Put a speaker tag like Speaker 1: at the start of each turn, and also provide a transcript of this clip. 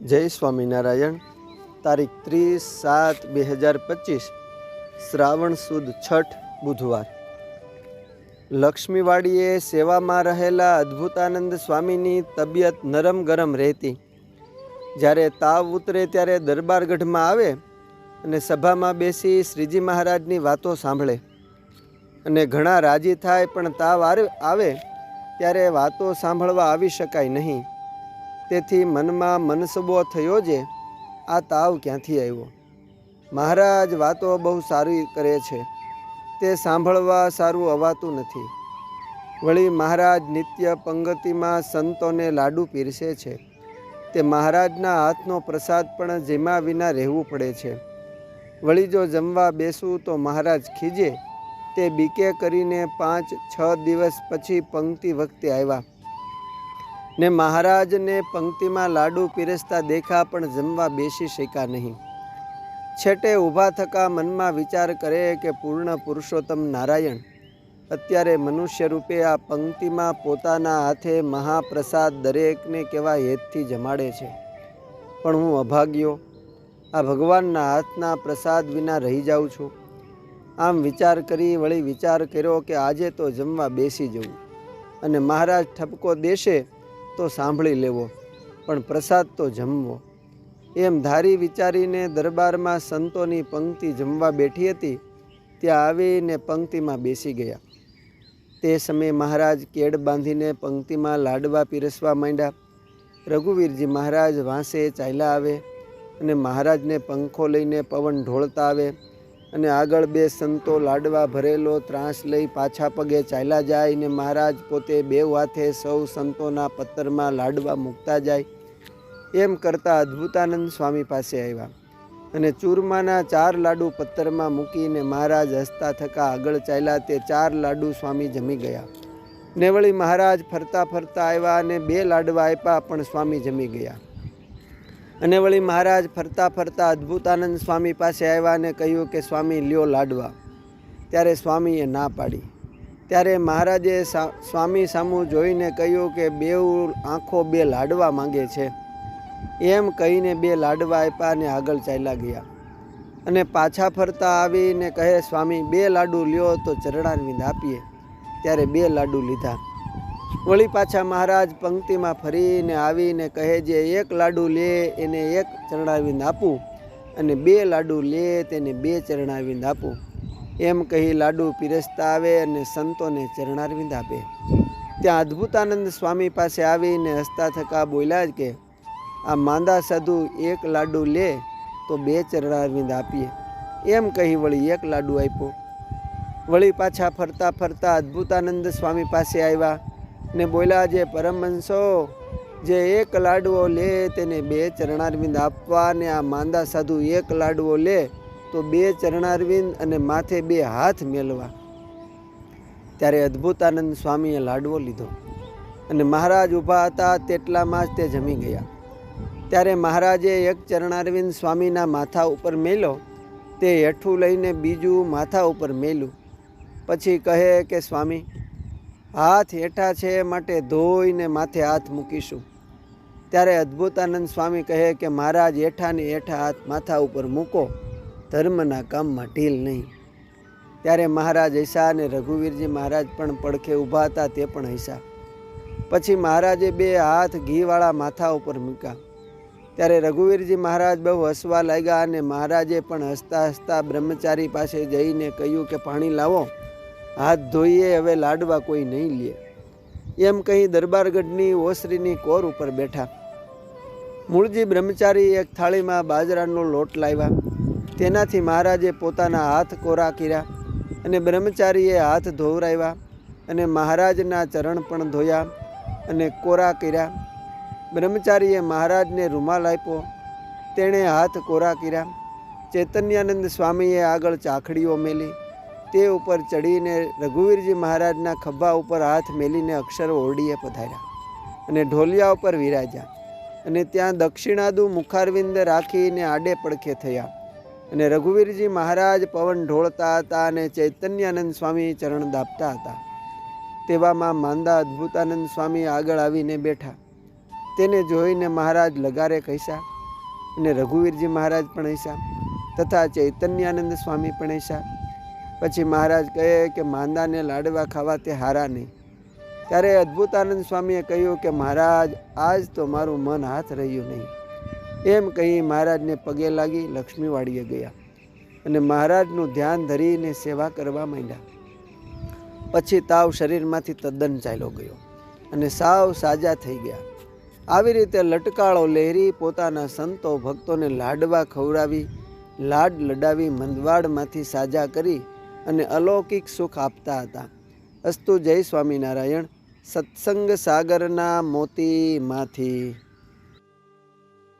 Speaker 1: જય સ્વામિનારાયણ. તારીખ ત્રીસ સાત બે હજાર પચીસ, શ્રાવણ સુદ છઠ, બુધવાર. લક્ષ્મીવાડીએ સેવામાં રહેલા અદ્ભુતાનંદ સ્વામીની તબિયત નરમ ગરમ રહેતી. જ્યારે તાવ ઉતરે ત્યારે દરબારગઢમાં આવે અને સભામાં બેસી શ્રીજી મહારાજની વાતો સાંભળે. અને ઘણા રાજી થાય પણ તાવ આવે, ત્યારે વાતો સાંભળવા આવી શકાય નહીં. તેથી મનમાં મનસબો થયો જે આ તાવ ક્યાંથી આવ્યો? મહારાજ વાતો બહુ સારી કરે છે. તે સાંભળવા સારું અવાતું નથી. વળી મહારાજ નિત્ય પંગતિમાં સંતોને લાડુ પીરસે છે. તે મહારાજના હાથનો પ્રસાદ પણ જેમાં વિના રહેવું પડે છે. વળી જો જમવા બેસું તો મહારાજ ખીજે. તે બીકે કરીને પાંચ, છ દિવસ પછી પંક્તિ વખતે આવ્યા. ને મહારાજને પંક્તિમાં લાડુ પીરસતા દેખા પણ જમવા બેસી શક્યા નહીં. છેટે ઊભા થકા મનમાં વિચાર કરે કે પૂર્ણ પુરુષોત્તમ નારાયણ, અત્યારે મનુષ્ય રૂપે આ પંક્તિમાં પોતાના હાથે મહાપ્રસાદ દરેકને કેવા હેતથી જમાડે છે. પણ હું અભાગ્યો, આ ભગવાનના હાથના પ્રસાદ વિના રહી જાઉં છું. આમ વિચાર કરી વળી વિચાર કર્યો કે આજે તો જમવા બેસી જવું. અને મહારાજ ઠપકો દેશે તો સાંભળી લેવો, પણ પ્રસાદ તો જમવો. એમ ધારી વિચારીને દરબારમાં સંતોની પંક્તિ જમવા બેઠી હતી, ત્યાં આવીને પંક્તિમાં બેસી ગયા. તે સમયે મહારાજ કેડ બાંધીને પંક્તિમાં લાડવા પીરસવા માંડ્યા. રઘુવીરજી મહારાજ વાંસે ચાલ્યા આવે અને મહારાજને પંખો લઈને પવન ઢોળતા આવે. અને આગળ બે સંતો લાડવા ભરેલો, ત્રાસ લઈ પાછા પગે ચાલ્યા જાય ને મહારાજ પોતે બે હાથે સૌ સંતોના પત્તરમાં લાડવા મૂકતા જાય. એમ કરતાં અદ્ભુતાનંદ સ્વામી પાસે આવ્યા અને ચૂરમાના ચાર લાડુ પત્તરમાં મૂકીને મહારાજ હસતા થકા આગળ ચાલ્યા તે ચાર લાડુ સ્વામી જમી ગયા. ને વળી મહારાજ ફરતા ફરતા આવ્યા અને બે લાડવા આપ્યા પણ સ્વામી જમી ગયા. અને વળી મહારાજ ફરતા ફરતા અદ્ભુતાનંદ સ્વામી પાસે આવ્યા અને કહ્યું કે, સ્વામી, લ્યો લાડવા. ત્યારે સ્વામીએ ના પાડી. ત્યારે મહારાજે સ્વામી સામું જોઈને કહ્યું કે બે આંખો બે લાડવા માંગે છે. એમ કહીને બે લાડવા આપ્યા અને આગળ ચાલ્યા ગયા. અને પાછા ફરતા આવીને કહે, સ્વામી, બે લાડુ લ્યો તો ચરણારવિંદ આપીએ. ત્યારે બે લાડુ લીધા. વળી પાછા મહારાજ પંક્તિમાં ફરીને આવીને કહે જે એક લાડુ લે, એને એક ચરણાવીને આપું અને બે લાડુ લે, તેને બે ચરણાવીને આપું. એમ કહી લાડુ પીરસતા આવે અને સંતોને ચરણારવિંદ આપે. ત્યાં અદ્ભુતાનંદ સ્વામી પાસે આવીને હસતા થકા બોલ્યા જ કે, આ માંદા સાધુ એક લાડુ લે, તો બે ચરણારવિંદ આપીએ. એમ કહી વળી એક લાડુ આપ્યો. વળી પાછા ફરતા ફરતા અદ્ભુતાનંદ સ્વામી પાસે આવ્યા. ને બોલ્યા જે પરમહંસો જે એક લાડવો લે તેને બે ચરણારવિંદ આપવા ને આ માંદા સાધુ એક લાડવો લે, તો બે ચરણારવિંદ અને માથે બે હાથ મેલવા. ત્યારે અદ્ભુતાનંદ સ્વામીએ લાડવો લીધો અને મહારાજ ઊભા હતા, તેટલામાં જ તે જમી ગયા. ત્યારે મહારાજે એક ચરણારવિંદ સ્વામીના માથા ઉપર મેલો તે હેઠું લઈને બીજું માથા ઉપર મેલ્યું. પછી કહે કે, સ્વામી હાથ હેઠા છે માટે ધોઈને માથે હાથ મૂકીશું. ત્યારે અદ્ભુતાનંદ સ્વામી કહે કે, મહારાજ, હેઠાને હેઠા હાથ માથા ઉપર મૂકો. ધર્મના કામમાં ઢીલ નહીં. ત્યારે મહારાજ હૈસા અને રઘુવીરજી મહારાજ પણ પડખે ઊભા હતા, તે પણ હૈસા પછી મહારાજે બે હાથ ઘીવાળા માથા ઉપર મૂક્યા. ત્યારે રઘુવીરજી મહારાજ બહુ હસવા લાગ્યા અને મહારાજે પણ હસતા હસતા બ્રહ્મચારી પાસે જઈને કહ્યું કે, પાણી લાવો. હાથ ધોઈએ, હવે લાડવા કોઈ નહીં લે. એમ કહી દરબારગઢની ઓસરીની કોર ઉપર બેઠા. મૂળજી બ્રહ્મચારી એક થાળીમાં બાજરાનો લોટ લાવ્યા. તેનાથી મહારાજે પોતાના હાથ કોરા કર્યા અને બ્રહ્મચારીએ હાથ ધોવરાવ્યા અને મહારાજના ચરણ પણ ધોયા અને કોરા કર્યા. બ્રહ્મચારીએ મહારાજને રૂમાલ આપ્યો. તેણે હાથ કોરા કર્યા. ચૈતન્યાનંદ સ્વામીએ આગળ ચાખડીઓ મેલી. તે ઉપર ચડીને રઘુવીરજી મહારાજના ખભા ઉપર હાથ મેલીને અક્ષરો ઓરડીએ પધાર્યા અને ઢોલિયા ઉપર વિરાજ્યા અને ત્યાં દક્ષિણાદુ મુખારવિંદ રાખીને આડે પડખે થયા અને રઘુવીરજી મહારાજ પવન ઢોળતા હતા અને ચૈતન્યાનંદ સ્વામી ચરણ દાબતા હતા. તેવામાં માંદા અદ્ભુતાનંદ સ્વામી આગળ આવીને બેઠા. તેને જોઈને મહારાજ લગારે કહીશા અને રઘુવીરજી મહારાજ પણ હૈસા તથા ચૈતન્યાનંદ સ્વામી પણ હૈસા પછી મહારાજ કહે કે માંદાને લાડવા ખાવા તે હારા નહીં. ત્યારે અદ્ભુતાનંદ સ્વામીએ કહ્યું કે મહારાજ, આજ તો મારું મન હાથ રહ્યું નહીં. એમ કહી મહારાજને પગે લાગી લક્ષ્મીવાડીએ ગયા અને મહારાજનું ધ્યાન ધરીને સેવા કરવા માંડ્યા. પછી તાવ શરીરમાંથી તદ્દન ચાલ્યો ગયો અને સાવ સાજા થઈ ગયા. આવી રીતે લટકાળો લહેરી પોતાના સંતો ભક્તોને લાડવા ખવડાવી, લાડ લડાવી મંદવાડમાંથી સાજા કરી અને અલૌકિક સુખ આપતા હતા. અસ્તુ જય સ્વામિનારાયણ. સત્સંગ સાગરના મોતીમાંથી.